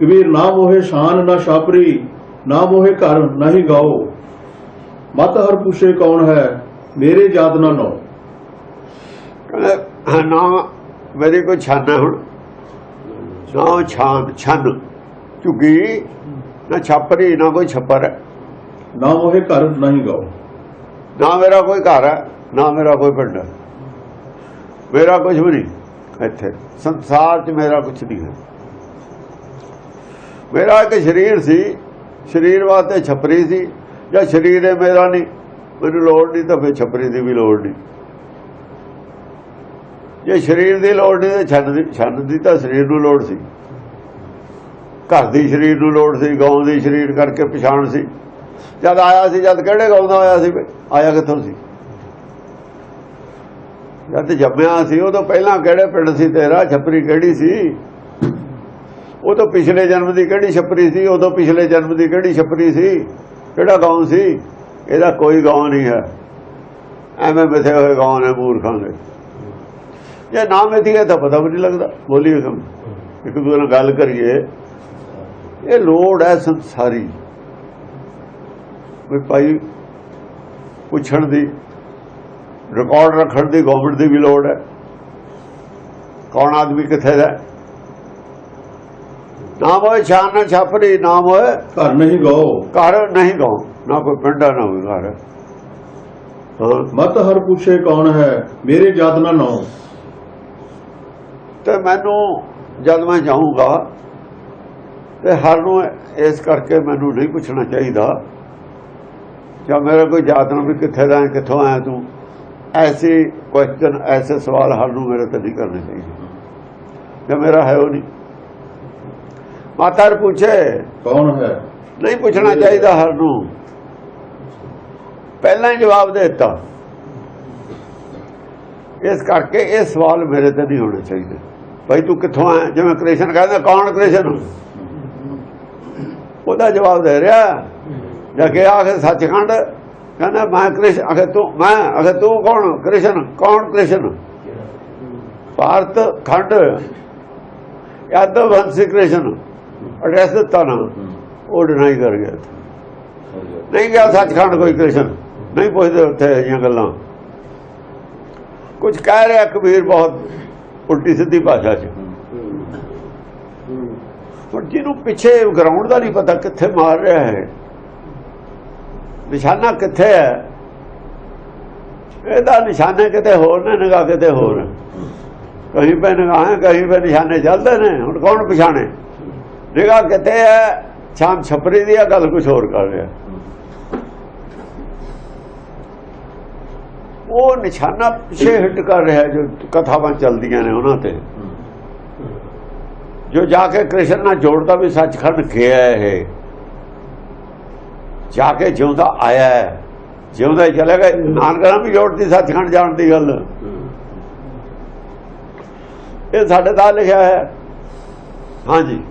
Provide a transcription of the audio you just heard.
ਕਬੀਰ ਨਾ ਮੋਹਿ ਸ਼ਾਨ ਨਾ ਛਾਪਰੀ ਨਾ ਮੋਹਿ ਘਰ ਨਹੀਂ ਗਾਓ। ਮਤ ਹਰ ਪੁੱਛੇ ਕੌਣ ਹੈ ਮੇਰੇ ਜਾਤ ਨਾ ਨੋ ਕਹਿੰਦਾ ਹਾਂ, ਨਾ ਮੇਰੀ ਕੋਈ ਛਾਨ ਹੈ ਹੁਣ। ਨਾ ਛਾਨ ਛੰਨ ਝੁੱਗੀ ਨਾ ਛਾਪਰੀ ਨਾ ਕੋਈ ਛੱਪਰ। ਹੈ ਨਾ ਮੋਹਿ ਘਰ ਨਹੀਂ ਗਾਓ। ਨਾ ਮੇਰਾ ਕੋਈ ਘਰ ਹੈ ਨਾ ਮੇਰਾ ਕੋਈ ਪਿੰਡ ਹੈ। ਮੇਰਾ ਕੁਝ ਵੀ ਨਹੀਂ ਇੱਥੇ। ਸੰਸਾਰ 'ਚ ਮੇਰਾ ਕੁਝ ਨਹੀਂ ਹੈ। ਮੇਰਾ ਇੱਕ ਸਰੀਰ ਸੀ, ਸਰੀਰ ਵਾਸਤੇ ਛਪਰੀ ਸੀ, ਜਾਂ ਸਰੀਰ ਹੈ ਮੇਰਾ ਨਹੀਂ, ਮੈਨੂੰ ਲੋੜ ਨਹੀਂ ਤਾਂ ਫਿਰ ਛਪਰੀ ਦੀ ਵੀ ਲੋੜ ਨਹੀਂ। ਜੇ ਸਰੀਰ ਦੀ ਲੋੜ ਨਹੀਂ ਤਾਂ ਛੰਨ ਦੀ ਛੰਨ ਦੀ ਤਾਂ ਸਰੀਰ ਨੂੰ ਲੋੜ ਸੀ। ਘਰ ਦੀ ਸਰੀਰ ਨੂੰ ਲੋੜ ਸੀ ਗਾਉਂ ਦੀ ਸਰੀਰ ਕਰਕੇ ਪਛਾਣ ਸੀ। ਜਦ ਆਇਆ ਸੀ, ਜਦ ਕਿਹੜੇ ਗਾਉਂਦਾ ਆਇਆ ਸੀ ਆਇਆ ਕਿੱਥੋਂ ਸੀ? ਜਦ ਜੰਮਿਆ ਸੀ ਉਹ ਤੋਂ ਪਹਿਲਾਂ ਕਿਹੜੇ ਪਿੰਡ ਸੀ ਤੇਰਾ? ਛਪਰੀ ਕਿਹੜੀ ਸੀ? ਉਹ ਤੋਂ ਪਿਛਲੇ ਜਨਮ ਦੀ ਕਿਹੜੀ ਛਪਰੀ ਸੀ? ਉਹ ਤੋਂ ਪਿਛਲੇ ਜਨਮ ਦੀ ਕਿਹੜੀ ਛਪਰੀ ਸੀ? ਕਿਹੜਾ ਗਾਉਂ ਸੀ? ਇਹਦਾ ਕੋਈ ਗਾਉਂ ਨਹੀਂ ਹੈ। ਐਵੇਂ ਮਿੱਥੇ ਹੋਏ ਗਾਉਂ ਨੇ ਮੂਰਖਾਂ ਦੇ। ਜੇ ਨਾ ਮਿੱਥੀਏ ਤਾਂ ਪਤਾ ਵੀ ਨਹੀਂ ਲੱਗਦਾ। ਬੋਲੀ ਕੰਮ ਇੱਕ ਦੂਜੇ ਨਾਲ ਗੱਲ ਕਰੀਏ। ਇਹ ਲੋੜ ਹੈ ਸੰਸਾਰੀ। ਵੀ ਭਾਈ ਪੁੱਛਣ ਦੀ ਰਿਕਾਰਡ ਰੱਖਣ ਦੀ ਗਵਰਨਮੈਂਟ ਦੀ ਵੀ ਲੋੜ ਹੈ। ਕੌਣ ਆਦਮੀ ਕਿੱਥੇ ਦਾ ਨਾਮ ਹੋਏ ਛਾਨ ਨਾ ਛਾਪਰੀ ਨਾਮ ਹੋਏ ਘਰ ਨਹੀਂ ਗਾਓ। ਘਰ ਨਹੀਂ ਗਾਉ ਨਾ ਕੋਈ ਪਿੰਡਾ ਨਾ ਕੋਈ ਘਰ। ਮਤ ਹਰ ਪੁੱਛੇ ਕੌਣ ਹੈ ਮੇਰੇ ਜਾਤ ਨਾ ਨੋ ਤੇ ਮੈਨੂੰ ਜਦ ਮੈਂ ਜਾਊਂਗਾ ਤੇ ਹਰ ਨੂੰ ਇਸ ਕਰਕੇ ਮੈਨੂੰ ਨਹੀਂ ਪੁੱਛਣਾ ਚਾਹੀਦਾ ਜਾਂ ਮੇਰਾ ਕੋਈ ਜਾਤ ਨੂੰ ਵੀ ਕਿੱਥੇ ਦਾ ਕਿੱਥੋਂ ਆਇਆ ਤੂੰ। ਐਸੀ ਕੁਐਸਚਨ ਐਸੇ ਸਵਾਲ ਹਰ ਨੂੰ ਮੇਰੇ ਤੇ ਨਹੀਂ ਕਰਨੇ ਚਾਹੀਦੇ। ਜੇ ਮੇਰਾ ਹੈ ਉਹ ਨਹੀਂ। ਮਾਤਾ ਨੂੰ ਪੁੱਛੇ। ਕੌਣ ਹੈ? ਨਹੀਂ ਪੁੱਛਣਾ ਚਾਹੀਦਾ ਹਰ ਨੂੰ। ਪਹਿਲਾਂ ਹੀ ਜਵਾਬ ਦੇ ਦਿੱਤਾ। ਇਸ ਕਰਕੇ ਇਹ ਸਵਾਲ ਮੇਰੇ ਤੇ ਨਹੀਂ ਹੋਣੇ ਚਾਹੀਦੇ। ਭਾਈ ਤੂੰ ਕਿੱਥੋਂ ਆਇਆ? ਜਿਵੇਂ ਕ੍ਰਿਸ਼ਨ ਕਹਿੰਦਾ ਕੌਣ ਕ੍ਰਿਸ਼ਨ? ਉਹਦਾ ਜਵਾਬ ਦੇ ਰਿਹਾ। ਜਾਂ ਕਿ ਆਖੇ ਸੱਚਖੰਡ। ਕਹਿੰਦਾ ਮੈਂ ਕ੍ਰਿਸ਼ਨ ਆਖੇ ਤੂੰ ਮੈਂ ਆਖੇ ਤੂੰ ਕੌਣ? ਕ੍ਰਿਸ਼ਨ ਕੌਣ ਕ੍ਰਿਸ਼ਨ? ਭਾਰਤ ਖੰਡ। ਯਾਦਵ ਵੰਸ਼ੀ ਕ੍ਰਿਸ਼ਨ। ਅਡਰੈਸ ਦਿੱਤਾ ਨਾ, ਉਹ ਡਿਨਾਈ ਕਰ ਗਿਆ। ਨਹੀਂ ਗਿਆ ਸੱਚਖੰਡ ਕੋਈ ਕ੍ਰਿਸ਼ਨ, ਨਹੀਂ ਪੁੱਛਦੇ ਉੱਥੇ ਇਹ ਗੱਲਾਂ। ਕੁਝ ਕਹਿ ਰਿਹਾ ਕਬੀਰ ਬਹੁਤ ਉਲਟੀ ਸਿੱਧੀ ਭਾਸ਼ਾ 'ਚ। ਪਰ ਜਿਹਨੂੰ ਪਿੱਛੇ ਗਰਾਊਂਡ ਦਾ ਨਹੀਂ ਪਤਾ ਕਿੱਥੇ ਮਾਰ ਰਿਹਾ ਹੈ, ਨਿਸ਼ਾਨਾ ਕਿੱਥੇ ਹੈ, ਇਹਦਾ ਨਿਸ਼ਾਨੇ ਕਿਤੇ ਹੋਰ ਨੇ, ਨਿਗਾਹ ਕਿਤੇ ਹੋਰ ਕਹੀਂ ਪੈ ਨਿਗਾਹਾਂ ਕਹੀਂ ਪੈ ਨਿਸ਼ਾਨੇ ਚੱਲਦੇ ਨੇ, ਹੁਣ ਕੌਣ ਪਛਾਣੇ? ਨਿਗਾਹ ਕਿਤੇ ਹੈ? ਛਾਮ ਛਪਰੀ ਦੀ ਆ ਗੱਲ ਕੁਝ ਹੋਰ ਕਰ ਰਿਹਾ। ਉਹ ਨਿਸ਼ਾਨਾ ਪਿੱਛੇ ਹਿੱਟ ਕਰ ਰਿਹਾ, ਜੋ ਕਥਾਵਾਂ ਚੱਲਦੀਆਂ ਨੇ ਉਹਨਾਂ ਤੇ। ਜੋ ਜਾ ਕੇ ਕ੍ਰਿਸ਼ਨ ਨਾਲ ਜੋੜਦਾ ਵੀ ਸੱਚਖੰਡ ਗਿਆ ਇਹ। ਜਾ ਕੇ ਜਿਉਂਦਾ ਆਇਆ ਹੈ। ਜਿਉਂਦਾ ਹੀ ਚਲੇ ਗਿਆ ਨਾਨਕਾ ਵੀ ਜੋੜਦੀ ਸੱਚਖੰਡ ਜਾਣ ਦੀ ਗੱਲ। ਇਹ ਸਾਡੇ ਦਾ ਲਿਖਿਆ ਹੈ। ਹਾਂਜੀ।